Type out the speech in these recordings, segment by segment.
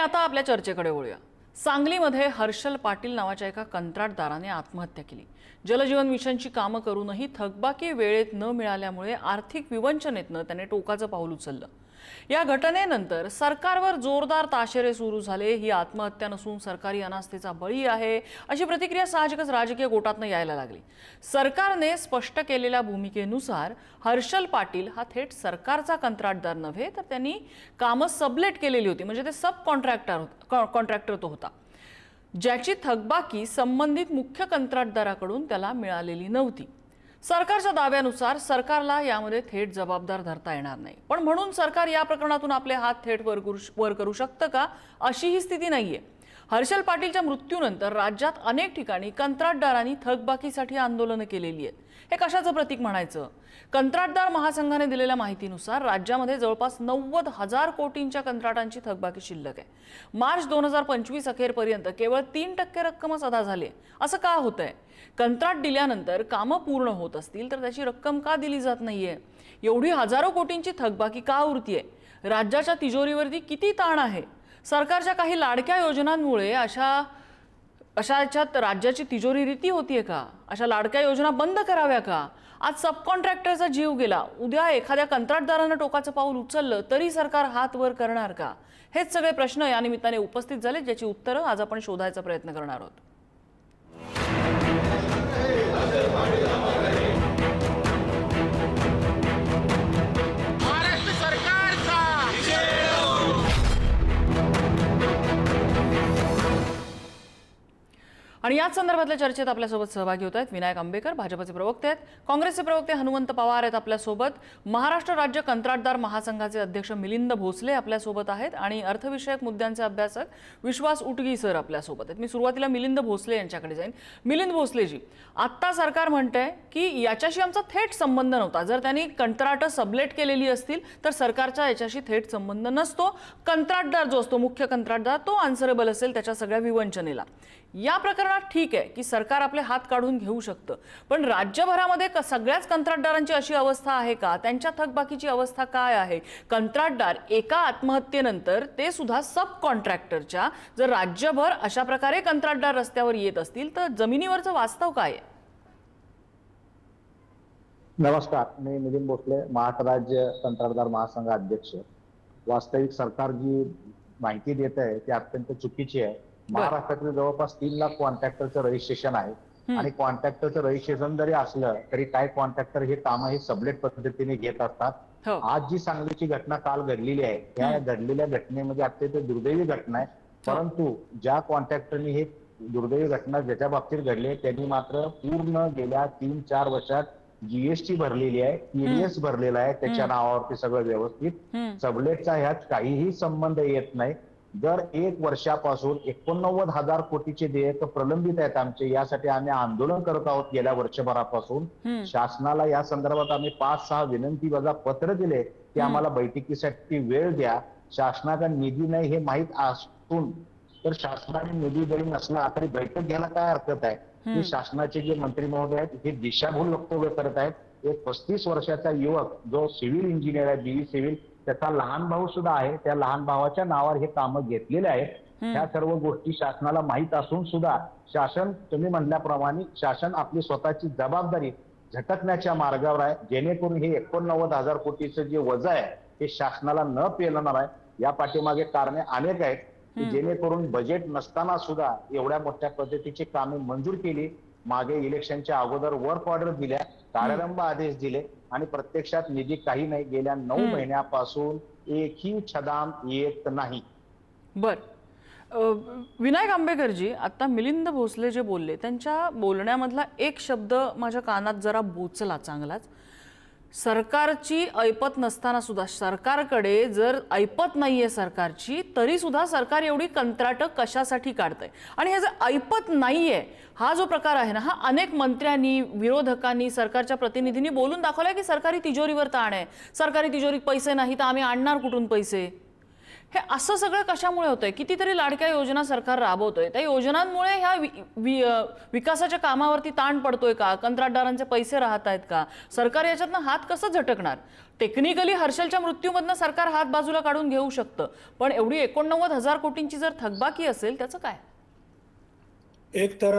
आता आपल्या चर्चेकडे वळूया. सांगलीमध्ये हर्षल पाटील नावाच्या एका कंत्राटदाराने आत्महत्या केली. जलजीवन मिशनची कामं करूनही थकबाकी वेळेत न मिळाल्यामुळे आर्थिक विवंचनेतनं त्याने टोकाचं पाऊल उचललं. या घटनेनंतर सरकारवर जोरदार ताशेरे सुरू झाले. ही आत्महत्या नसून सरकारी अनास्थेचा बळी आहे. अशी प्रतिक्रिया साहजिकच राजकीय गोटातनं यायला लागली. सरकारने स्पष्ट केलेल्या भूमिकेनुसार हर्षल पाटील हा थेट सरकारचा कंत्राटदार नव्हे तर त्यांनी कामं सबलेट केलेली होती. म्हणजे ते सब कॉन्ट्रॅक्टर कॉन्ट्रॅक्टर तो होता. ज्याची थकबाकी संबंधित मुख्य कंत्राटदाराकडून त्याला मिळालेली नव्हती. सरकारच्या दाव्यानुसार सरकारला यामध्ये थेट जबाबदार धरता येणार नाही. पण म्हणून सरकार या प्रकरणातून आपले हात थेट वर करू वर करू शकतं का? अशी ही स्थिती नाहीये. हर्षल पाटीलच्या मृत्यूनंतर राज्यात अनेक ठिकाणी कंत्राटदारांनी थकबाकीसाठी आंदोलनं केलेली आहेत. हे कशाचं प्रतीक म्हणायचं? कंत्राटदार महासंघाने दिलेल्या माहितीनुसार राज्यामध्ये जवळपास नव्वद हजार कोटींच्या कंत्राटांची थकबाकी शिल्लक आहे. मार्च दोन हजार पंचवीस अखेरपर्यंत केवळ तीन टक्के रक्कमच अदा झाली आहे. असं का होतंय? कंत्राट दिल्यानंतर कामं पूर्ण होत असतील तर त्याची रक्कम का दिली जात नाहीये? एवढी हजारो कोटींची थकबाकी का उरतीये? राज्याच्या तिजोरीवरती किती ताण आहे? सरकारच्या काही लाडक्या योजनांमुळे अशा अशा याच्यात राज्याची तिजोरी रीती होतीये का? अशा लाडक्या योजना बंद कराव्या का? आज सब कॉन्ट्रॅक्टरचा जीव गेला. उद्या एखाद्या कंत्राटदारानं टोकाचं पाऊल उचललं तरी सरकार हात वर करणार का? हेच सगळे प्रश्न या निमित्ताने उपस्थित झाले ज्याची उत्तरं आज आपण शोधायचा प्रयत्न करणार आहोत. आणि याच संदर्भातल्या चर्चेत आपल्यासोबत सहभागी होत आहेत विनायक आंबेकर भाजपचे प्रवक्ते आहेत. काँग्रेसचे प्रवक्ते हनुमंत पवार आहेत आपल्यासोबत. महाराष्ट्र राज्य कंत्राटदार महासंघाचे अध्यक्ष मिलिंद भोसले आपल्यासोबत आहेत आणि अर्थविषयक मुद्द्यांचे अभ्यासक विश्वास उटगी सर आपल्यासोबत आहेत. मी सुरुवातीला मिलिंद भोसले यांच्याकडे जाईन. मिलिंद भोसलेजी आत्ता सरकार म्हणतंय की याच्याशी आमचा थेट संबंध नव्हता. जर त्यांनी कंत्राटं सबलेट केलेली असतील तर सरकारचा याच्याशी थेट संबंध नसतो. कंत्राटदार जो असतो मुख्य कंत्राटदार तो आन्सरेबल असेल त्याच्या सगळ्या विवंचनेला. या प्रकरणात ठीक आहे की सरकार आपले हात काढून घेऊ शकतं. पण राज्यभरामध्ये सगळ्याच कंत्राटदारांची अशी अवस्था आहे का? त्यांच्या थकबाकीची अवस्था काय आहे? कंत्राटदार एका आत्महत्येनंतर ते सुद्धा सब कॉन्ट्रॅक्टरच्या जर राज्यभर अशा प्रकारे कंत्राटदार रस्त्यावर येत असतील तर जमिनीवरचं वास्तव काय आहे? नमस्कार मी नितीन भोसले महाराष्ट्र राज्य कंत्राटदार महासंघ अध्यक्ष. वास्तविक सरकार जी माहिती देत आहे ती अत्यंत चुकीची आहे. महाराष्ट्रातील जवळपास तीन लाख कॉन्ट्रॅक्टरचं रजिस्ट्रेशन आहे. आणि कॉन्ट्रॅक्टरचं रजिस्ट्रेशन जरी असलं तरी काही कॉन्ट्रॅक्टर हे कामं हे सबलेट पद्धतीने घेत असतात. हो. आज जी सांगलीची घटना काल घडलेली आहे त्या घडलेल्या घटनेमध्ये अत्यंत दुर्दैवी घटना आहे. परंतु ज्या कॉन्ट्रॅक्टरनी हे दुर्दैवी घटना ज्याच्या बाबतीत घडली आहे, त्यांनी मात्र पूर्ण गेल्या तीन चार वर्षात जीएसटी भरलेली आहे टीडीएस भरलेला आहे त्याच्या नावावरती सगळं व्यवस्थित. सबलेटचा ह्यात काहीही संबंध येत नाही. दर एक वर्षापासून एकोणनव्वद हजार कोटीचे देयक प्रलंबित आहेत आमचे. यासाठी आम्ही आंदोलन करत आहोत गेल्या वर्षभरापासून. शासनाला या संदर्भात आम्ही पाच सहा विनंती वजा पत्र दिले की आम्हाला बैठकीसाठी वेळ द्या. शासनाचा निधी नाही हे माहीत असून तर शासनाने निधी जरी नसला तरी बैठक घ्यायला काय हरकत आहे? की शासनाचे जे मंत्री महोदय आहेत हे दिशाभूल वक्तव्य करत आहेत. एक पस्तीस वर्षाचा युवक जो सिव्हिल इंजिनियर आहे बीई सिव्हिल त्याचा लहान भाऊ सुद्धा आहे. त्या लहान भावाच्या नावावर हे कामं घेतलेले आहेत. ह्या सर्व गोष्टी शासनाला माहीत असून सुद्धा शासन तुम्ही म्हणल्याप्रमाणे शासन आपली स्वतःची जबाबदारी झटकण्याच्या मार्गावर आहे. जेणेकरून हे एकोणनव्वद हजार कोटीचं जे वजा आहे हे शासनाला न पेलणार आहे. या पाठीमागे कारणे अनेक आहेत. जेणेकरून बजेट नसताना सुद्धा एवढ्या मोठ्या पद्धतीची कामे मंजूर केली. मागे इलेक्शनच्या अगोदर वर्क ऑर्डर दिल्या कार्यारंभ आदेश दिले आणि प्रत्यक्षात निधी काही नाही. गेल्या नऊ महिन्यापासून एकही छदाम येत नाही. बर. विनायक आंबेकरजी आता मिलिंद भोसले जे बोलले त्यांच्या बोलण्यामधला एक शब्द माझ्या कानात जरा बोचला चांगलाच. सरकारची ऐपत नसताना सुद्धा सरकारकडे जर ऐपत नाहीये सरकारची तरी सुद्धा सरकार एवढी कंत्राटं कशासाठी काढतंय? आणि हे जर ऐपत नाहीये हा जो प्रकार आहे ना हा अनेक मंत्र्यांनी विरोधकांनी सरकारच्या प्रतिनिधींनी बोलून दाखवलाय की सरकारी तिजोरीवर ताण आहे. सरकारी तिजोरीत पैसे नाही तर आम्ही आणणार कुठून पैसे? हे असं सगळं कशामुळे होतंय? कितीतरी लाडक्या योजना सरकार राबवतोय. त्या योजनांमुळे ह्या वि- वि- विकासाच्या कामावरती ताण पडतोय का? कंत्राटदारांचे पैसे राहत आहेत का? सरकार याच्यातनं हात कसं झटकणार? टेक्निकली हर्षलच्या मृत्यूमधनं सरकार हात बाजूला काढून घेऊ शकतं. पण एवढी एकोणनव्वद हजार कोटींची जर थकबाकी असेल त्याचं काय? एक तर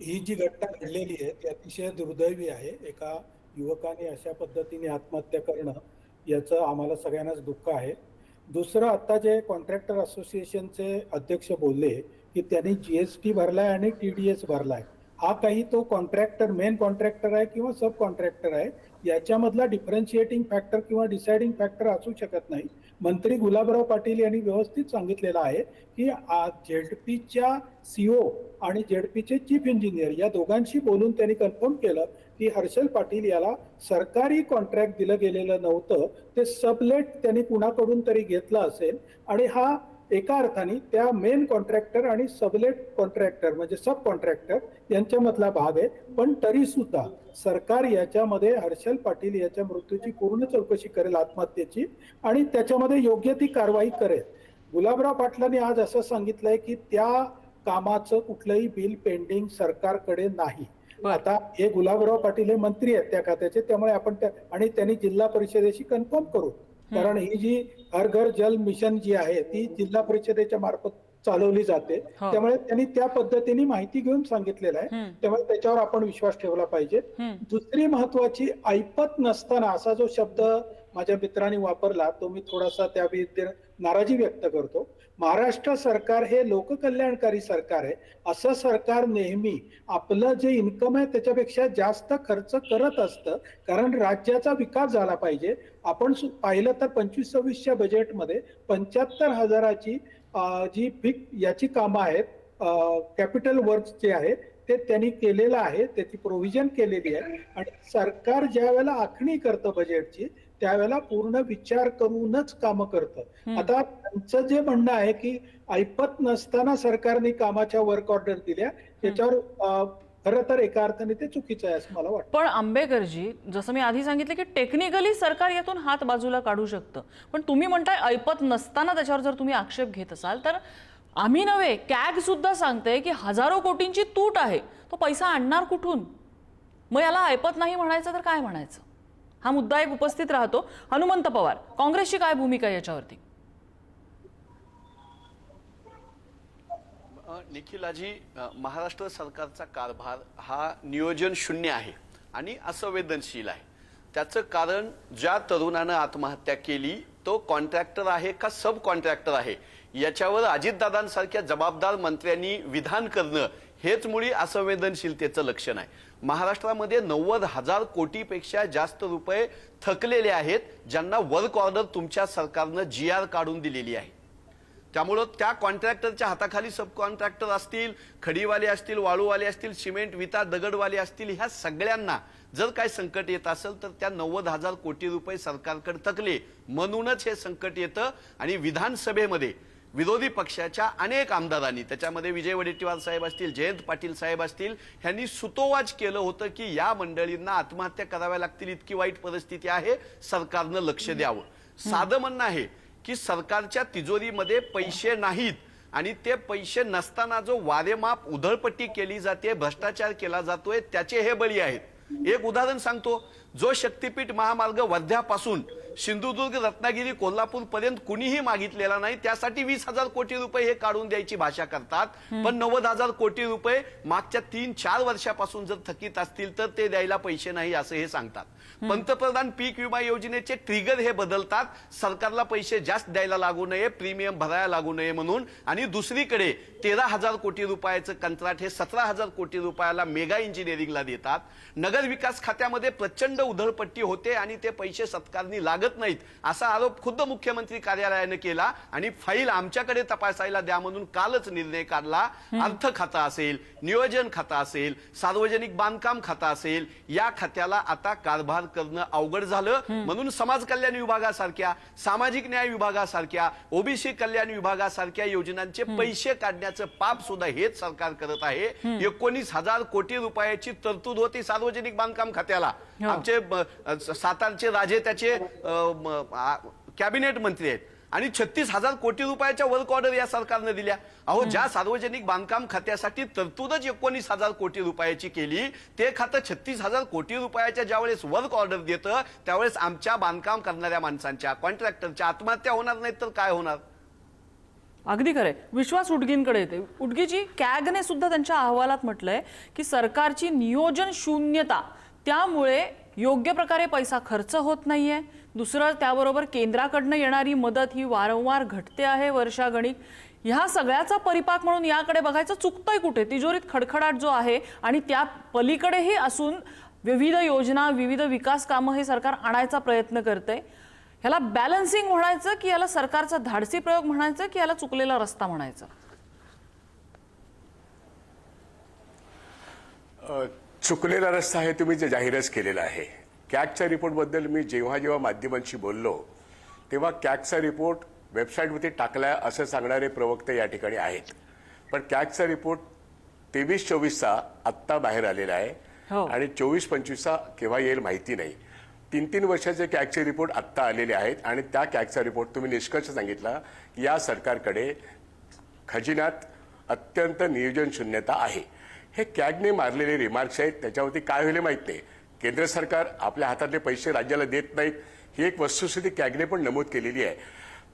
ही जी घटना घडलेली आहे ती अतिशय दुर्दैवी आहे. एका युवकाने अशा पद्धतीने आत्महत्या करणं याचं आम्हाला सगळ्यांनाच दुःख आहे. दुसरं आता जे कॉन्ट्रॅक्टर असोसिएशनचे अध्यक्ष बोलले की त्यांनी जी एस टी भरलाय आणि टी डी एस भरलाय. हा काही तो कॉन्ट्रॅक्टर मेन कॉन्ट्रॅक्टर आहे किंवा सब कॉन्ट्रॅक्टर आहे याच्यामधला डिफरन्शिएटिंग फॅक्टर किंवा डिसाइडिंग फॅक्टर असू शकत नाही. मंत्री गुलाबराव पाटील यांनी व्यवस्थित सांगितलेलं आहे की झेडपीच्या सीओ आणि झेडपीचे चीफ इंजिनियर या दोघांशी बोलून त्यांनी कन्फर्म केलं की हर्षल पाटील याला सरकारी कॉन्ट्रॅक्ट दिलं गेलेलं नव्हतं. ते सबलेट त्यांनी कुणाकडून तरी घेतलं असेल. आणि हा एका अर्थाने त्या मेन कॉन्ट्रॅक्टर आणि सबलेट कॉन्ट्रॅक्टर म्हणजे सब कॉन्ट्रॅक्टर यांच्यामधला भाग आहे. पण तरी सुद्धा सरकार याच्यामध्ये हर्षल पाटील याच्या मृत्यूची पूर्ण चौकशी करेल आत्महत्येची आणि त्याच्यामध्ये योग्य ती कारवाई करेल. गुलाबराव पाटलांनी आज असं सांगितलंय की त्या कामाचं कुठलंही बिल पेंडिंग सरकारकडे नाही. आता हे गुलाबराव पाटील हे मंत्री आहेत त्या खात्याचे त्यामुळे आपण त्या आणि त्यांनी जिल्हा परिषदेशी कन्फर्म करू कारण ही जी हर घर जल मिशन जी आहे ती जिल्हा परिषदेच्या मार्फत चालवली जाते हो. त्यामुळे त्यांनी त्या पद्धतीने माहिती घेऊन सांगितलेलं आहे. त्यामुळे त्याच्यावर आपण विश्वास ठेवला पाहिजे. दुसरी महत्वाची ऐपत नसताना असा जो शब्द माझ्या मित्रांनी वापरला तो मी थोडासा त्या नाराजी व्यक्त करतो महाराष्ट्र सरकार हे लोककल्याणकारी सरकार आहे. असं सरकार नेहमी आपलं जे इन्कम आहे त्याच्यापेक्षा जास्त खर्च करत असतं. कारण राज्याचा विकास झाला पाहिजे. आपण पाहिलं तर पंचवीस सव्वीसच्या बजेटमध्ये पंच्याहत्तर हजाराची जी फिक याची कामं आहेत कॅपिटल वर्क जे आहे ते त्यांनी केलेलं आहे. त्याची प्रोव्हिजन केलेली आहे. आणि सरकार ज्या वेळेला आखणी करतं बजेटची त्यावेळेला पूर्ण विचार करूनच कामं करतं. आता त्यांचं जे म्हणणं आहे की ऐपत नसताना सरकारने कामाच्या वर्क ऑर्डर दिल्या त्याच्यावर खरं तर एका अर्थाने ते चुकीचं आहे असं मला वाटतं. पण आंबेकरजी जसं मी आधी सांगितलं की टेक्निकली सरकार यातून हात बाजूला काढू शकतं. पण तुम्ही म्हणताय ऐपत नसताना त्याच्यावर जर तुम्ही आक्षेप घेत असाल तर आम्ही नव्हे कॅग सुद्धा सांगते की हजारो कोटींची तूट आहे. तो पैसा आणणार कुठून? मग याला ऐपत नाही म्हणायचं तर काय म्हणायचं? हा मुद्दा एक उपस्थित राहतो. हनुमंत पवार काँग्रेसची काय भूमिका याच्यावरती? निखिलाजी महाराष्ट्र सरकारचा कारभार हा नियोजन शून्य आहे आणि असंवेदनशील आहे. त्याचं कारण ज्या तरुणानं आत्महत्या केली तो कॉन्ट्रॅक्टर आहे का सब कॉन्ट्रॅक्टर आहे? याच्यावर अजितदादांसारख्या जबाबदार मंत्र्यांनी विधान करणं हेच मुळी असंवेदनशीलतेचं लक्षण आहे. महाराष्ट्रामध्ये नव्वद हजार कोटीपेक्षा जास्त रुपये थकलेले आहेत ज्यांना वर्क ऑर्डर तुमच्या सरकारनं जी आर काढून दिलेली आहे. त्यामुळं त्या कॉन्ट्रॅक्टरच्या हाताखाली सब कॉन्ट्रॅक्टर असतील खडीवाले असतील वाळूवाले असतील सिमेंट विता दगडवाले असतील ह्या सगळ्यांना जर काय संकट येत असेल तर त्या नव्वद हजार कोटी रुपये सरकारकडे थकले. म्हणूनच हे संकट येतं आणि विधानसभेमध्ये विरोधी पक्षाच्या अनेक आमदारांनी त्याच्यामध्ये विजय वडेट्टीवार साहेब असतील जयंत पाटील साहेब असतील ह्यांनी सुतोवाच केलं होतं की या मंडळींना आत्महत्या कराव्या लागतील इतकी वाईट परिस्थिती आहे सरकारनं लक्ष द्यावं. साधं म्हणणं आहे की सरकारच्या तिजोरीमध्ये पैसे नाहीत आणि ते पैसे नसताना जो वारेमाप उधळपट्टी केली जाते भ्रष्टाचार केला जातोय त्याचे हे बळी आहेत. एक उदाहरण सांगतो. जो शक्तीपीठ महामार्ग वर्ध्यापासून सिंधुदुर्ग रत्नागिरी कोल्हापूर पर्यंत कुणीही मागितलेला नाही. त्यासाठी वीस हजार कोटी रुपये हे काढून द्यायची भाषा करतात. पण नव्वद हजार कोटी रुपये मागच्या तीन चार वर्षापासून जर थकीत असतील तर ते द्यायला पैसे नाही असं हे सांगतात. पंतप्रधान पीक विमा योजनेचे ट्रिगर हे बदलतात. सरकारला पैसे जास्त द्यायला लागू नये प्रीमियम भरायला लागू नये म्हणून. आणि दुसरीकडे तेरा हजार कोटी रुपयाचं कंत्राट हे सतरा हजार कोटी रुपयाला मेगा इंजिनिअरिंगला देतात. नगर विकास खात्यामध्ये प्रचंड उधळपट्टी होते आणि ते पैसे सरकारनी लागत नाहीत. असा आरोप खुद्द मुख्यमंत्री कार्यालयानं केला आणि फाईल आमच्याकडे तपासायला द्या म्हणून कालच निर्णय काढला. अर्थ खातं असेल नियोजन खातं असेल सार्वजनिक बांधकाम खातं असेल या खात्याला आता कारभार करणं अवघड झालं. म्हणून समाज कल्याण विभागासारख्या सामाजिक न्याय विभागासारख्या ओबीसी कल्याण विभागासारख्या योजनांचे पैसे काढण्याचं पाप सुद्धा हेच सरकार करत आहे. एकोणीस हजार कोटी रुपयाची तरतूद होती सार्वजनिक बांधकाम खात्याला. हो. आमचे सातारचे राजे त्याचे कॅबिनेट मंत्री आहेत. आणि छत्तीस हजार कोटी रुपयाच्या वर्क ऑर्डर या सरकारनं दिल्या. अहो ज्या सार्वजनिक बांधकाम खात्यासाठी तरतूदच एकोणीस हजार कोटी रुपयाची केली ते खातं छत्तीस हजार कोटी रुपयाच्या ज्यावेळेस वर्क ऑर्डर देतं त्यावेळेस आमच्या बांधकाम करणाऱ्या माणसांच्या कॉन्ट्रॅक्टरच्या आत्महत्या होणार नाहीत तर काय होणार? अगदी खरंय. विश्वास उडगींकडे येते उडगीजी कॅगने सुद्धा त्यांच्या अहवालात म्हटलंय की सरकारची नियोजन शून्यता त्यामुळे योग्य प्रकारे पैसा खर्च होत नाहीये. दुसरं त्याबरोबर केंद्राकडनं येणारी मदत ही वारंवार घटते आहे वर्षागणिक. ह्या सगळ्याचा परिपाक म्हणून याकडे बघायचं चुकतंय कुठे? तिजोरीत खडखडाट जो आहे आणि त्या पलीकडेही असून विविध योजना विविध विकास कामं हे सरकार आणायचा प्रयत्न करतंय. ह्याला बॅलन्सिंग म्हणायचं की याला सरकारचा धाडसी प्रयोग म्हणायचं की याला चुकलेला रस्ता म्हणायचा? चुकलेला रस्ता हे तुम्ही जे जाहीरच केलेला आहे. कॅगच्या रिपोर्टबद्दल मी जेव्हा जेव्हा माध्यमांशी बोललो तेव्हा कॅगचा रिपोर्ट वेबसाईटवरती टाकला असं सांगणारे प्रवक्ते या ठिकाणी आहेत. पण कॅगचा रिपोर्ट तेवीस चोवीसचा आत्ता बाहेर आलेला आहे हो. आणि चोवीस पंचवीसचा केव्हा येईल माहिती नाही. तीन तीन वर्षाचे कॅगचे रिपोर्ट आत्ता आलेले आहेत आणि त्या कॅगचा रिपोर्ट तुम्ही निष्कर्ष सांगितला की या सरकारकडे खजिन्यात अत्यंत नियोजन शून्यता आहे. हे कॅगने मारलेले रिमार्क्स आहेत त्याच्यावरती काय होईल माहीत नाही. केंद्र सरकार आपल्या हातातले पैसे राज्याला देत नाहीत ही एक वस्तुस्थिती कॅगने पण नमूद केलेली आहे.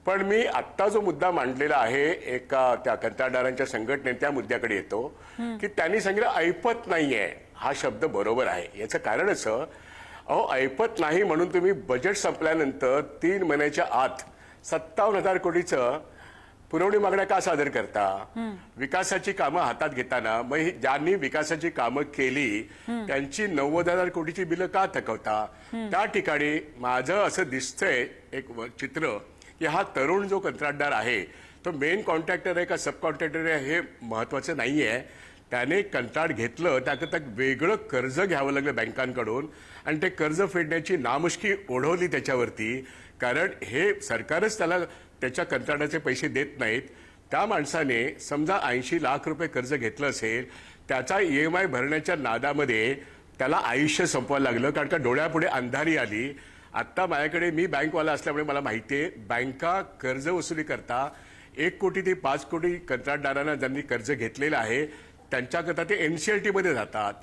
पण मी आत्ता जो मुद्दा मांडलेला आहे एका त्या कंत्राटदारांच्या संघटने त्या मुद्द्याकडे येतो की त्यांनी सांगितलं ऐपत नाहीये हा शब्द बरोबर आहे. याचं कारण असं अहो ऐपत नाही म्हणून तुम्ही बजेट संपल्यानंतर तीन महिन्याच्या आत सत्तावन्न हजार कोटीचं पुरवणी मागण्या का सादर करता? विकासाची कामं हातात घेताना मग ज्यांनी विकासाची कामं केली त्यांची नव्वद हजार कोटीची बिलं का थकवता? त्या ठिकाणी माझं असं दिसतंय एक चित्र की हा तरुण जो कंत्राटदार आहे तो मेन कॉन्ट्रॅक्टर आहे का सब कॉन्ट्रॅक्टर आहे हे महत्वाचं नाहीये. त्याने कंत्राट घेतलं त्याकरता वेगळं कर्ज घ्यावं लागलं बँकांकडून आणि ते कर्ज फेडण्याची नामुष्की ओढवली त्याच्यावरती. कारण हे सरकारच त्याला त्याच्या कंत्राटाचे पैसे देत नाहीत. त्या माणसाने समजा ऐंशी लाख रुपये कर्ज घेतलं असेल त्याचा ई एम आय भरण्याच्या नादामध्ये त्याला आयुष्य संपवायला लागलं कारण का डोळ्यापुढे अंधारी आली. आत्ता माझ्याकडे मी बँकवाला असल्यामुळे मला माहिती आहे बँका कर्ज वसुली करता एक कोटी ते पाच कोटी कंत्राटदारांना ज्यांनी कर्ज घेतलेलं आहे त्यांच्याकरता ते एन सी एल टीमध्ये जातात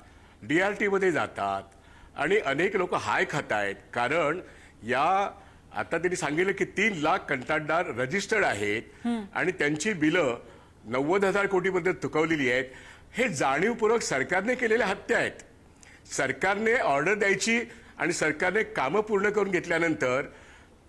डी आर टीमध्ये जातात आणि अनेक लोक हाय खात आहेत कारण या आता त्यांनी सांगितलं की तीन लाख कंत्राटदार रजिस्टर्ड आहेत आणि त्यांची बिलं नव्वद हजार कोटीपर्यंत चुकवलेली आहेत. हे जाणीवपूर्वक सरकारने केलेल्या हत्या आहेत. सरकारने ऑर्डर द्यायची आणि सरकारने कामं पूर्ण करून घेतल्यानंतर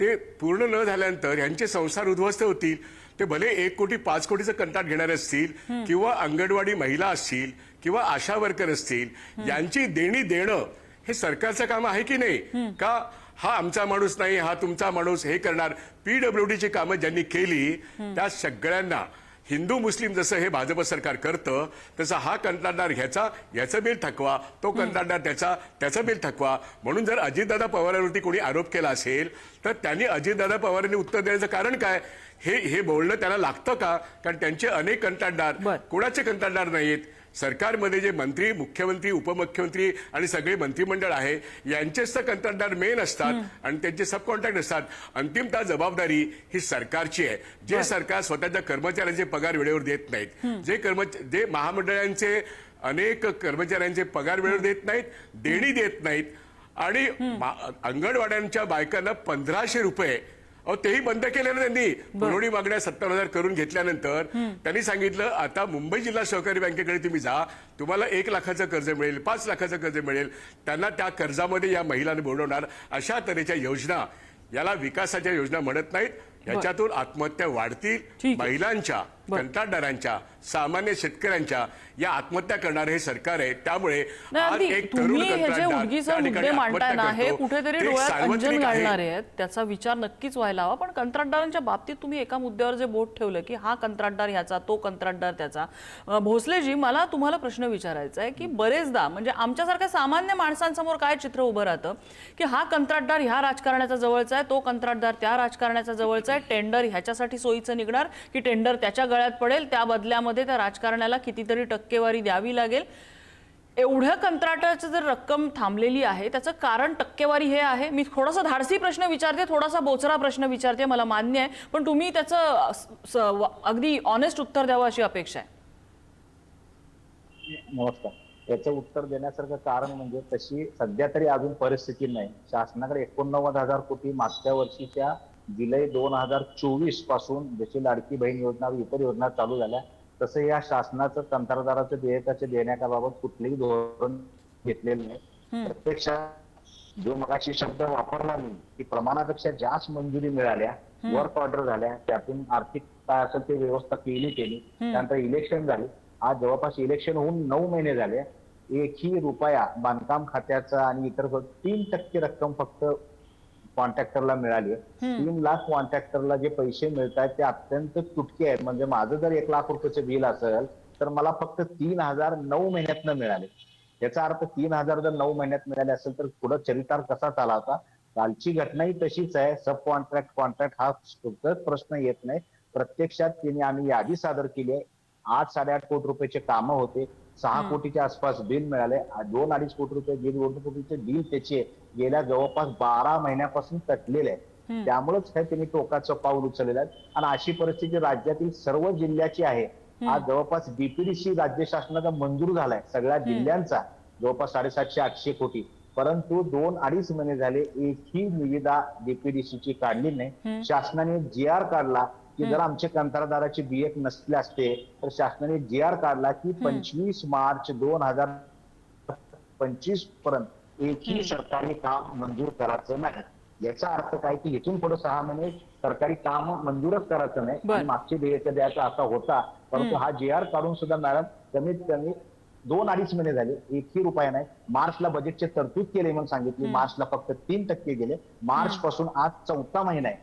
ते पूर्ण न झाल्यानंतर यांचे संसार उद्ध्वस्त होतील. ते भले एक कोटी पाच कोटीचं कंत्राट घेणारे असतील किंवा अंगणवाडी महिला असतील किंवा आशा वर्कर असतील यांची देणी देणं हे सरकारचं काम आहे की नाही? का हा आमचा माणूस नाही हा तुमचा माणूस हे करणार. पीडब्ल्यूडीची कामं ज्यांनी केली त्या सगळ्यांना हिंदू मुस्लिम जसं हे भाजप सरकार करतं तसं हा कंत्राटदार ह्याचा याचं बिल थकवा तो कंत्राटदार त्याचा त्याचं बिल थकवा. म्हणून जर अजितदादा पवारांवरती कोणी आरोप केला असेल तर त्यांनी अजितदादा पवारांनी उत्तर देण्याचं कारण काय? हे हे बोलणं त्याला लागतं का? कारण त्यांचे अनेक कंत्राटदार. कोणाचे कंत्राटदार नाहीत? सरकारमध्ये जे मंत्री मुख्यमंत्री उपमुख्यमंत्री आणि सगळे मंत्रिमंडळ आहे यांचेच तर कंत्राटदार मेन असतात आणि त्यांचे सब कॉन्ट्रॅक्ट असतात अंतिमतः जबाबदारी ही सरकारची आहे. जे सरकार स्वतःच्या कर्मचाऱ्यांचे पगार वेळेवर देत नाहीत जे कर्मचारी जे महामंडळांचे अनेक कर्मचाऱ्यांचे पगार वेळेवर देत नाहीत देणी देत नाहीत आणि अंगणवाड्यांच्या बायकांना पंधराशे रुपये अहो तेही बंद केले ना त्यांनी पुरवणी मागण्या सत्तर हजार करून घेतल्यानंतर त्यांनी सांगितलं आता मुंबई जिल्हा सहकारी बँकेकडे तुम्ही जा तुम्हाला एक लाखाचं कर्ज मिळेल पाच लाखाचं कर्ज मिळेल त्यांना त्या कर्जामध्ये या महिलांना बुडवणार अशा तऱ्हेच्या योजना. याला विकासाच्या योजना म्हणत नाहीत. याच्यातून आत्महत्या वाढतील. महिलांच्या. कंत्राटदारांच्या सामान्य शेतकऱ्यांच्या या आत्महत्या करणारे हे सरकार आहे. त्यामुळे आज एक तरुण हे हे. कुठेतरी डोळ्यात अंजन सार्वत्रिक आहे. घालणारे आहेत त्याचा विचार नक्कीच व्हायला हवा. पण कंत्राटदारांच्या बाबतीत तुम्ही एका मुद्द्यावर जे बोट ठेवलं की हा कंत्राटदार ह्याचा तो कंत्राटदार त्याचा. भोसलेजी मला तुम्हाला प्रश्न विचारायचा आहे की बरेचदा म्हणजे आमच्यासारख्या सामान्य माणसांसमोर काय चित्र उभं राहतं? की हा कंत्राटदार ह्या राजकारणाचा जवळचा आहे तो कंत्राटदार त्या राजकारणाचा जवळचा आहे टेंडर ह्याच्यासाठी सोयीचं निघणार की टेंडर त्याच्या गळ्यात पडेल त्या बदल्यामध्ये त्या राजकारण्याला कितीतरी टक्केवारी द्यावी लागेल. एवढ्या कंत्राटाचं जर रक्कम थांबलेली आहे त्याचं कारण टक्केवारी हे आहे. मी थोडासा धाडसी प्रश्न विचारते थोडासा बोचरा प्रश्न विचारते मला मान्य आहे. पण तुम्ही त्याचं अगदी ऑनेस्ट उत्तर द्यावं अशी अपेक्षा आहे. नमस्कार. याचं उत्तर देण्यासारखं कारण म्हणजे तशी सध्या तरी अजून परिस्थिती नाही. शासनाकडे एकोणनव्वद हजार कोटी मागच्या वर्षीच्या जुलै दोन हजार चोवीसपासून जशी लाडकी बहीण योजना इतर योजना चालू झाल्या तसं या शासनाचं कंत्राटदाराचं देयकाचे देण्याबाबत कुठलेही धोरण घेतलेलं नाही. प्रत्यक्षात जो मगाशी शब्द वापरला मी की प्रमाणापेक्षा जास्त मंजुरी मिळाल्या वर्क ऑर्डर झाल्या त्यातून आर्थिक काय असेल ते व्यवस्था केली केली. त्यानंतर इलेक्शन झाले. आज जवळपास इलेक्शन होऊन नऊ महिने झाले. एकही रुपया बांधकाम खात्याचा आणि इतर तीन टक्के रक्कम फक्त कॉन्ट्रॅक्टरला मिळाली आहे. तीन लाख कॉन्ट्रॅक्टरला जे पैसे मिळत आहेत ते अत्यंत तुटके आहेत. म्हणजे माझं जर एक लाख रुपयाचं बिल असेल तर मला फक्त तीन हजार नऊ महिन्यातनं मिळाले. याचा अर्थ तीन हजार जर नऊ महिन्यात मिळाले असेल तर पुढं चरितार कसा चालावता कालची घटनाही तशीच आहे. सब कॉन्ट्रॅक्ट कॉन्ट्रॅक्ट हा सुद्धाच प्रश्न येत नाही. प्रत्यक्षात तिने आम्ही यादी सादर केली आहे. आठ साडेआठ कोटी रुपयाचे कामं होते. सहा कोटीच्या आसपास बिल मिळाले. दोन अडीच कोटी रुपये दीड कोटी रुपयाचे बिल त्याचे गेल्या जवळपास बारा महिन्यापासून तटलेले आहे त्यामुळेच हे त्यांनी टोकाचं पाऊल उचललेलं आहे आणि अशी परिस्थिती राज्यातील सर्व जिल्ह्याची आहे. आज जवळपास डीपीडीसी राज्य शासनाचा मंजूर झालाय. सगळ्या जिल्ह्यांचा. जवळपास साडेसातशे आठशे कोटी. परंतु दोन अडीच महिने झाले एकही निविदा डीपीडीसीची काढली नाही. शासनाने जी आर काढला की जर आमचे कंत्राटदाराचे बीएक नसले असते तर शासनाने जी आर काढला की पंचवीस मार्च दोन हजार पंचवीसपर्यंत एकही सरकारी काम मंजूर करायचं नाही. याचा अर्थ काय की इथून पुढे सहा महिने सरकारी काम मंजूरच करायचं नाही. मागचे देयक द्यायचा असा होता. परंतु हा जी आर काढून सुद्धा मॅडम कमीत कमी दोन अडीच महिने झाले. एकही रुपया नाही. मार्चला बजेटचे तरतूद केले म्हणून सांगितली. मार्चला फक्त तीन टक्के गेले. मार्च पासून आज चौथा महिना आहे.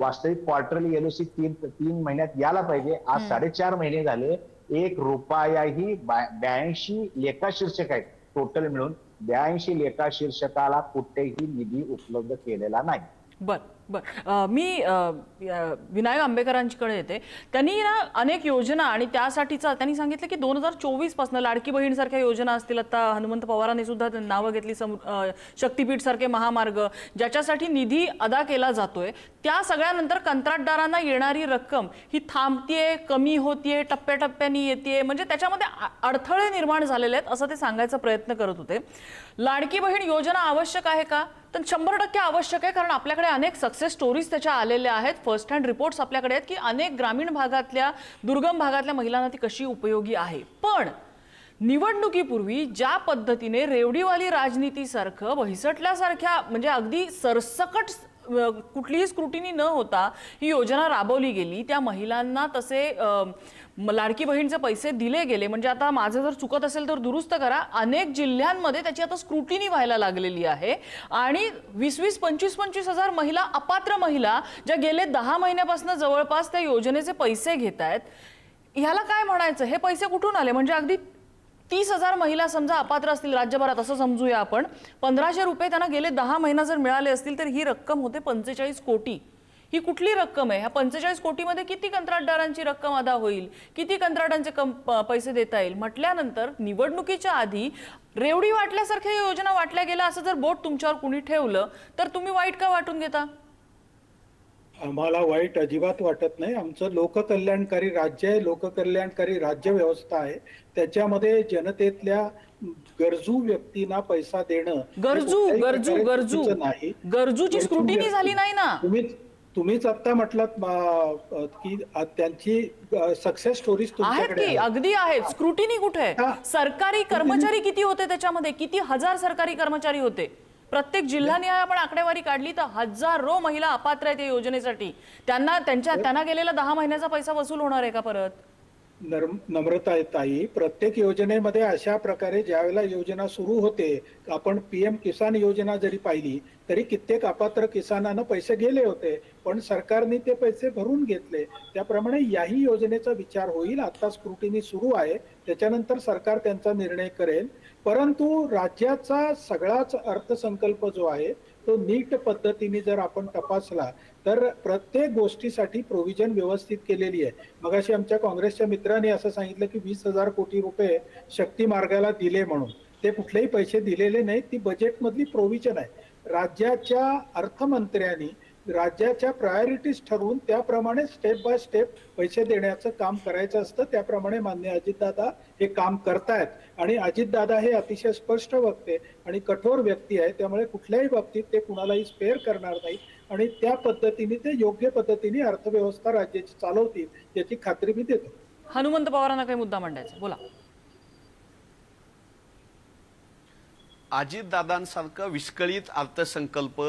वास्तविक क्वार्टरली एलओसी तीन तीन महिन्यात यायला पाहिजे. आज साडेचार महिने झाले. एक रुपयाही ब्याऐंशी लेखा शीर्षक आहेत. टोटल मिळून. ब्याऐंशी लेखा शीर्षकाला कुठेही निधी उपलब्ध केलेला नाही. बर. बर मी विनायक आंबेकरांकडे येते. त्यांनी ना अनेक योजना आणि त्यासाठीचा त्यांनी सांगितलं की दोन हजार चोवीसपासून लाडकी बहीण सारख्या योजना असतील. आता हनुमंत पवारांनी सुद्धा नावं घेतली सम शक्तीपीठ सारखे महामार्ग ज्याच्यासाठी निधी अदा केला जातोय. त्या सगळ्यानंतर कंत्राटदारांना येणारी रक्कम ही थांबतीये कमी होतीये टप्प्याटप्प्याने येते म्हणजे त्याच्यामध्ये अडथळे निर्माण झालेले आहेत असं ते सांगायचा प्रयत्न करत होते. लाडकी बहीण योजना आवश्यक आहे का? तर शंभर टक्के आवश्यक आहे कारण आपल्याकडे अनेक सक्सेस स्टोरीज त्याच्या आलेल्या आहेत. फर्स्ट हँड रिपोर्ट्स आपल्याकडे आहेत की अनेक ग्रामीण भागातल्या दुर्गम भागातल्या महिलांना ती कशी उपयोगी आहे. पण निवडणुकीपूर्वी ज्या पद्धतीने रेवडीवाली राजनीतीसारखं बहिसटल्यासारख्या म्हणजे अगदी सरसकट कुठलीही स्क्रुटिनी न होता ही योजना राबवली गेली. त्या महिलांना तसे लाडकी बहीणचे पैसे दिले गेले. म्हणजे आता माझं जर चुकत असेल तर दुरुस्त करा. अनेक जिल्ह्यांमध्ये त्याची आता स्क्रुटिनी व्हायला लागलेली आहे. आणि वीस वीस पंचवीस पंचवीस हजार महिला अपात्र महिला ज्या गेले दहा महिन्यापासून जवळपास त्या योजनेचे पैसे घेत आहेत ह्याला काय म्हणायचं? हे पैसे कुठून आले? म्हणजे अगदी तीस हजार महिला समजा अपात्र असतील राज्यभरात असं समजूया आपण. पंधराशे रुपये त्यांना गेले दहा महिना जर मिळाले असतील तर ही रक्कम होते पंचेचाळीस कोटी. ही कुठली रक्कम आहे? ह्या पंचेचाळीस कोटीमध्ये किती कंत्राटदारांची रक्कम अदा होईल? किती कंत्राटांचे कम प- पैसे देता येईल? म्हटल्यानंतर निवडणुकीच्या आधी रेवडी वाटल्यासारख्या योजना वाटल्या गेल्या असं जर बोट तुमच्यावर कुणी ठेवलं तर तुम्ही वाईट का वाटून घेता? आम्हाला वाईट अजिबात वाटत नाही. आमचं लोककल्याणकारी राज्य आहे. लोककल्याणकारी राज्य व्यवस्था आहे. त्याच्यामध्ये जनतेतल्या गरजू व्यक्तींना पैसा देणं गरजू गरजू गरजू. नाही. गरजूची गरजू स्क्रुटिनी झाली नाही ना? तुम्हीच तुम्हीच आता म्हटलात की त्यांची सक्सेस स्टोरीज आहेत. अगदी आहेत. स्क्रुटिनी कुठे आहे. सरकारी कर्मचारी किती होते त्याच्यामध्ये? किती हजार सरकारी कर्मचारी होते? प्रत्येक जिल्हानिहाय आपण आकडेवारी काढली तर हजारो महिला अपात्र आहेत या योजनेसाठी. त्यांना त्यांच्या त्यांना गेलेला दहा महिन्याचा पैसा वसूल होणार आहे का परत? नम्रता आहे ताई. प्रत्येक योजनेमध्ये अशा प्रकारे ज्यावेळेला योजना सुरू होते आपण पीएम किसान योजना जरी पाहिली तरी कित्येक अपात्र किसानांना पैसे गेले होते पण सरकारने ते पैसे भरून घेतले. त्याप्रमाणे याही योजनेचा विचार होईल. आता स्क्रुटिनी सुरू आहे. त्याच्यानंतर सरकार त्यांचा निर्णय करेल. परंतु राज्याचा सगळाच अर्थसंकल्प जो आहे तो नीट पद्धतीने जर आपण तपासला तर प्रत्येक गोष्टीसाठी प्रोव्हिजन व्यवस्थित केलेली आहे. मगाशी आमच्या काँग्रेसच्या मित्राने असं सांगितलं की वीस हजार कोटी रुपये शक्ती मार्गाला दिले म्हणून. ते कुठलेही पैसे दिलेले नाहीत ती बजेटमधली प्रोव्हिजन आहे. राज्याच्या अर्थमंत्र्यांनी राज्याच्या प्रायोरिटीज ठरवून त्याप्रमाणे स्टेप बाय स्टेप पैसे देण्याचं काम करायचं असतं त्याप्रमाणे मान्य अजितदादा हे काम करतायत. आणि अजितदादा हे अतिशय स्पष्ट वक्ते आणि कठोर व्यक्ती आहे त्यामुळे कुठल्याही बाबतीत ते कुणालाही स्पेअर करणार नाहीत. आणि त्या पद्धतीने ते योग्य पद्धतीने अर्थव्यवस्था राज्याची चालवतील याची खात्री मी देतो. हनुमंत पवारांना काही मुद्दा मांडायचा बोला. अजितदादांसारखं विस्कळीत अर्थसंकल्प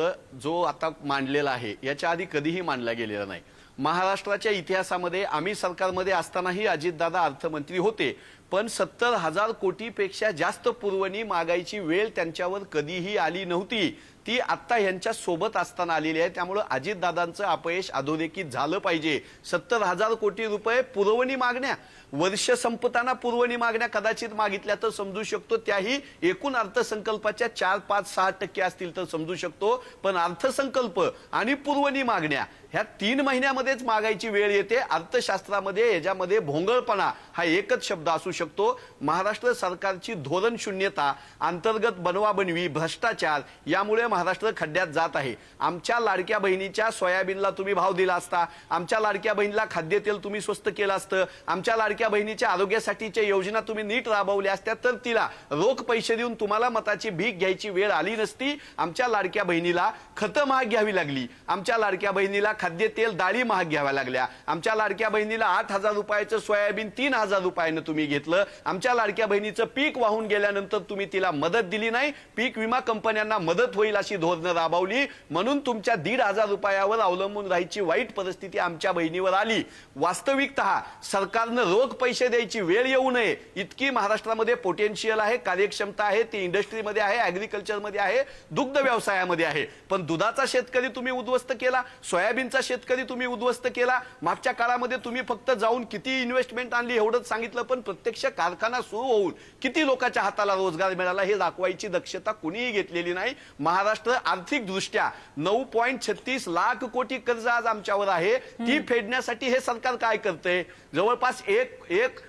जो आता मांडलेला आहे याच्या आधी कधीही मांडला गेलेला नाही. महाराष्ट्राच्या इतिहासामध्ये आम्ही सरकारमध्ये असतानाही अजितदादा अर्थमंत्री होते पण सत्तर हजार कोटीपेक्षा जास्त पुरवणी मागायची वेळ त्यांच्यावर कधीही आली नव्हती. ती आत्ता यांच्या सोबत असताना आलेली आहे त्यामुळं अजितदादांचं अपयश अधोरेखित झालं पाहिजे. सत्तर हजार कोटी रुपये पुरवणी मागण्या. वर्ष संपताना पुरवणी मागण्या कदाचित मागितल्या तर समजू शकतो. त्याही एकूण अर्थसंकल्पाच्या चार पाच सहा टक्के असतील तर समजू शकतो. पण अर्थसंकल्प आणि पुरवणी मागण्या ह्या तीन महिन्यामध्येच मागायची वेळ येते. अर्थशास्त्रामध्ये याच्यामध्ये भोंगळपणा हा एकच शब्द असू शकतो. महाराष्ट्र सरकारची धोरण शून्यता अंतर्गत बनवाबनवी भ्रष्टाचार यामुळे महाराष्ट्र खड्ड्यात जात आहे. आमच्या लाडक्या बहिणीच्या सोयाबीनला तुम्ही भाव दिला असता. आमच्या लाडक्या बहिणीला खाद्यतेल तुम्ही स्वस्त केलं असतं. आमच्या लाडक्या बहिणीच्या आरोग्यासाठीच्या योजना तुम्ही नीट राबवल्या असत्या तर तिला रोख पैसे देऊन तुम्हाला मताची भीक घ्यायची वेळ आली नसती. आमच्या लाडक्या बहिणीला खतं महाग घ्यावी लागली. आमच्या लाडक्या बहिणीला खाद्यतेल डाळी महाग घ्याव्या लागल्या. आमच्या लाडक्या बहिणीला आठ हजार रुपयाचं सोयाबीन तीन हजार रुपयानं तुम्ही घेतलं. आमच्या लाडक्या बहिणीचं पीक वाहून गेल्यानंतर तुम्ही तिला मदत दिली नाही. पीक विमा कंपन्यांना मदत होईल अशी धोरणं राबवली. म्हणून तुमच्या दीड हजार रुपयावर अवलंबून राहायची वाईट परिस्थिती आमच्या बहिणीवर आली. वास्तविकत सरकारनं रोख पैसे द्यायची वेळ येऊ नये. इतकी महाराष्ट्रामध्ये पोटेन्शियल आहे कार्यक्षमता आहे ती इंडस्ट्रीमध्ये आहे ॲग्रिकल्चरमध्ये आहे दुग्ध व्यवसायामध्ये आहे. पण दुधाचा शेतकरी तुम्ही उद्ध्वस्त केला सोयाबीनचा शेतकरी तुम्ही उद्ध्वस्त केला मागच्या काळामध्ये तुम्ही फक्त जाऊन किती इन्व्हेस्टमेंट आणली एवढंच सांगितलं पण प्रत्यक्ष कारखाना सुरू होऊन किती लोकांच्या हाताला रोजगार मिळाला हे दाखवायची दक्षता कुणीही घेतलेली नाही. महाराष्ट्र आर्थिकदृष्ट्या नऊ पॉईंट छत्तीस लाख कोटी कर्ज आज आमच्यावर आहे. ती फेडण्यासाठी हे सरकार काय करतंय? जवळपास एक एक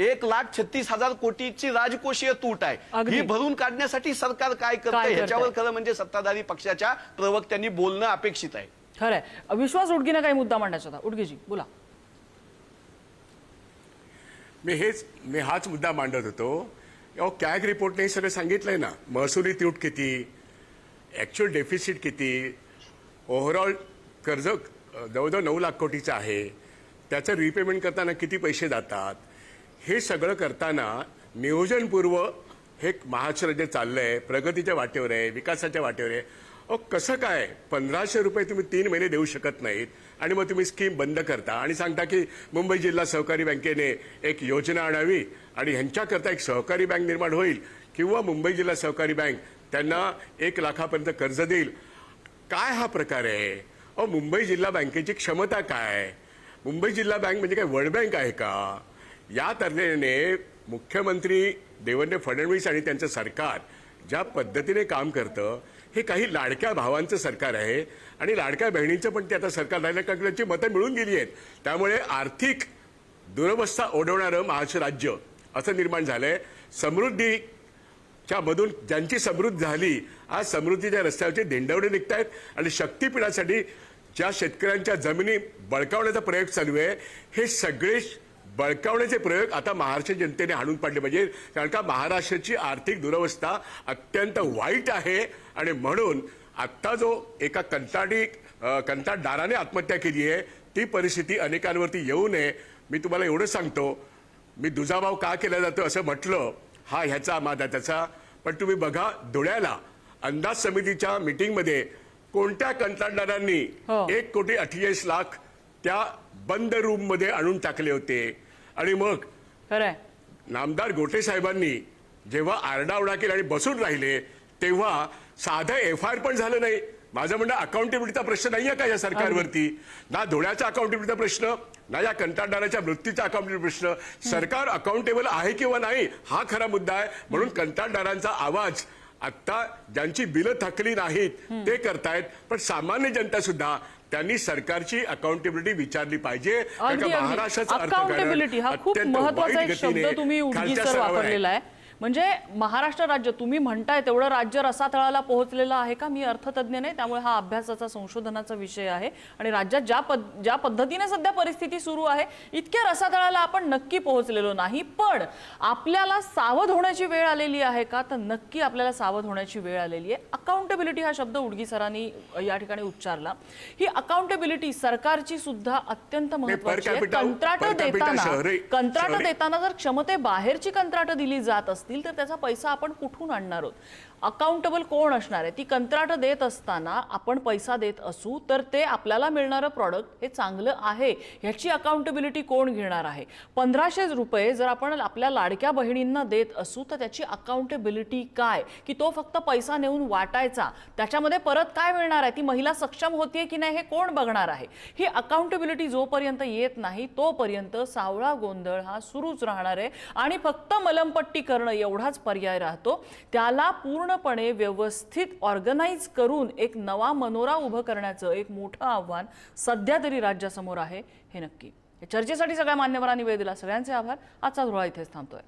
एक लाख छत्तीस हजार कोटीची राजकोषीय तूट आहे. अगदी. ही भरून काढण्यासाठी सरकार काय करतंय? ह्याच्यावर खरं म्हणजे सत्ताधारी पक्षाच्या प्रवक्त्यांनी बोलणं अपेक्षित आहे. खरंय विश्वास उडगीनं काही मुद्दा मांडायचा होता. उडगीजी बोला. मी हेच मी हाच मुद्दा मांडत होतो. अहो कॅग रिपोर्टने सगळं सांगितलंय ना. महसुली तूट किती? ॲक्च्युअल डेफिसिट किती? ओव्हरऑल कर्ज जवळजवळ नऊ लाख कोटीचं आहे. त्याचं रिपेमेंट करताना किती पैसे जातात? हे सगळं करताना नियोजनपूर्व हे महाराष्ट्र जे आहे प्रगतीच्या वाटेवर आहे विकासाच्या वाटेवर आहे. अहो कसं काय? पंधराशे रुपये तुम्ही तीन महिने देऊ शकत नाहीत आणि मग तुम्ही स्कीम बंद करता आणि सांगता की मुंबई जिल्हा सहकारी बँकेने एक योजना आणावी आणि ह्यांच्याकरता एक सहकारी बँक निर्माण होईल किंवा मुंबई जिल्हा सहकारी बँक त्यांना एक लाखापर्यंत कर्ज देईल. काय हा प्रकार आहे? अहो मुंबई जिल्हा बँकेची क्षमता काय? मुंबई जिल्हा बँक म्हणजे काय? वर्ल्ड बँक आहे का? या तऱ्हेने मुख्यमंत्री देवेंद्र फडणवीस आणि त्यांचं सरकार ज्या पद्धतीने काम करतं हे काही लाडक्या भावांचं सरकार आहे. आणि लाडक्या बहिणींचं पण ते आता सरकार राहिलं कारण त्यांची मतं मिळून गेली आहेत. त्यामुळे आर्थिक दुरवस्था ओढवणारं महाराष्ट्र राज्य असं निर्माण झालंय. समृद्धी च्या मधून ज्यांची समृद्ध झाली आज समृद्धीच्या रस्त्यावरचे धेंडवडे निघत आहेत आणि शक्तीपीठासाठी ज्या शेतकऱ्यांच्या जमिनी बळकावण्याचा प्रयोग चालू आहे हे सगळे बळकावण्याचे प्रयोग आता महाराष्ट्र जनतेने हाणून पाडले पाहिजे कारण का महाराष्ट्राची आर्थिक दुरवस्था अत्यंत वाईट आहे आणि म्हणून आत्ता जो एका कंत्राटी कंत्राटदाराने आत्महत्या केली आहे ती परिस्थिती अनेकांवरती येऊ नये. मी तुम्हाला एवढं सांगतो मी दुजाभाव का केला जातो असं म्हटलं हा ह्याचा माझा त्याचा. पण तुम्ही बघा धुळ्याला अंदाज समितीच्या मीटिंगमध्ये कोणत्या कंत्राटदारांनी हो. एक कोटी अठ्ठेचाळीस लाख त्या बंद रूममध्ये आणून टाकले होते? आणि मग खरंय. नामदार गोटे साहेबांनी जेव्हा आरडाओरडा केला आणि बसून राहिले तेव्हा साधं एफ आय आर पण झालं नाही. माझं म्हणणं अकाउंटेबिलिटीचा प्रश्न नाहीये का या सरकारवरती? ना धोळ्याचा अकाउंटेबिलिटीचा प्रश्न ना या कंत्राटदाराच्या मृत्यूचा अकाउंटेबिलिटी प्रश्न. सरकार अकाउंटेबल आहे किंवा नाही हा खरा मुद्दा आहे. म्हणून कंत्राटदारांचा आवाज आता ज्यांची बिलं थकली नाहीत ते करतायत. पण सामान्य जनता सुद्धा त्यांनी सरकारची अकाउंटेबिलिटी विचारली पाहिजे. महाराष्ट्राचं अकाउंटेबिलिटी हा खूप महत्त्वाचा म्हणजे महाराष्ट्र राज्य तुम्ही म्हणताय तेवढं राज्य रसातळाला पोहोचलेलं आहे का? मी अर्थतज्ञ नाही त्यामुळे हा अभ्यासाचा संशोधनाचा विषय आहे. आणि राज्यात ज्या पद ज्या पद्धतीने सध्या परिस्थिती सुरू आहे इतक्या रसातळाला आपण नक्की पोहोचलेलो नाही. पण आपल्याला सावध होण्याची वेळ आलेली आहे का? तर नक्की आपल्याला सावध होण्याची वेळ आलेली आहे. अकाउंटेबिलिटी हा शब्द उडगी सरांनी या ठिकाणी उच्चारला. ही अकाउंटेबिलिटी सरकारची सुद्धा अत्यंत महत्वाची आहे. कंत्राट देताना कंत्राट देताना जर क्षमतेबाहेरची कंत्राटं दिली जात असतील तर त्याचा पैसा आपण कुठून आणणार आहोत? अकाउंटेबल कोण असणार आहे? ती कंत्राटं देत असताना आपण पैसा देत असू तर ते आपल्याला मिळणारं प्रॉडक्ट हे चांगलं आहे. ह्याची अकाउंटेबिलिटी कोण घेणार आहे? पंधराशे रुपये जर आपण आपल्या लाडक्या बहिणींना देत असू तर त्याची अकाउंटेबिलिटी काय? की तो फक्त पैसा नेऊन वाटायचा. त्याच्यामध्ये परत काय मिळणार आहे? ती महिला सक्षम होतीये की नाही हे कोण बघणार आहे? ही अकाउंटेबिलिटी जोपर्यंत येत नाही तोपर्यंत सावळा गोंधळ हा सुरूच राहणार आहे. आणि फक्त मलमपट्टी करणं एवढाच पर्याय राहतो. त्याला पूर्णपणे व्यवस्थित ऑर्गनाईज करून एक नवा मनोरा उभं करण्याचं एक मोठं आव्हान सध्या तरी राज्यासमोर आहे हे नक्की. चर्चेसाठी सगळ्या मान्यवरांनी वेळ दिला. सगळ्यांचे आभार. आजचा धुळा इथेच थांबतोय.